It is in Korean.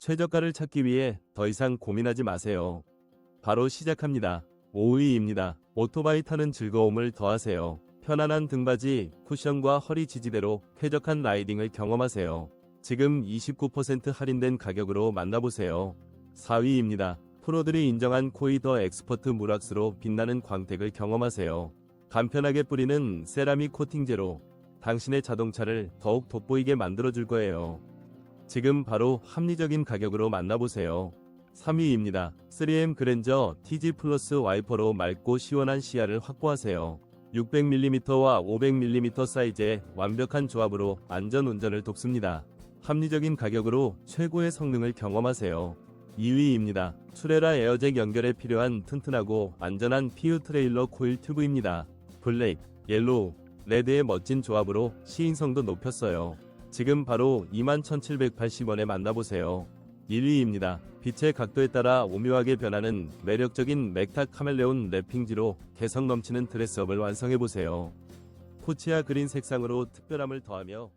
최저가를 찾기 위해 더 이상 고민하지 마세요. 바로 시작합니다. 5위입니다. 오토바이 타는 즐거움을 더하세요. 편안한 등받이, 쿠션과 허리 지지대로 쾌적한 라이딩을 경험하세요. 지금 29% 할인된 가격으로 만나보세요. 4위입니다. 프로들이 인정한 코이 더 엑스퍼트 무락스로 빛나는 광택을 경험하세요. 간편하게 뿌리는 세라믹 코팅제로 당신의 자동차를 더욱 돋보이게 만들어줄 거예요. 지금 바로 합리적인 가격으로 만나보세요. 3위입니다. 3M 그랜저 TG 플러스 와이퍼로 맑고 시원한 시야를 확보하세요. 600mm와 500mm 사이즈의 완벽한 조합으로 안전 운전을 돕습니다. 합리적인 가격으로 최고의 성능을 경험하세요. 2위입니다. 투레라 에어잭 연결에 필요한 튼튼하고 안전한 PU 트레일러 코일 튜브입니다. 블랙, 옐로우, 레드의 멋진 조합으로 시인성도 높였어요. 지금 바로 21,780원에 만나보세요. 1위입니다. 빛의 각도에 따라 오묘하게 변하는 매력적인 맥타 카멜레온 랩핑지로 개성 넘치는 드레스업을 완성해보세요. 코치아 그린 색상으로 특별함을 더하며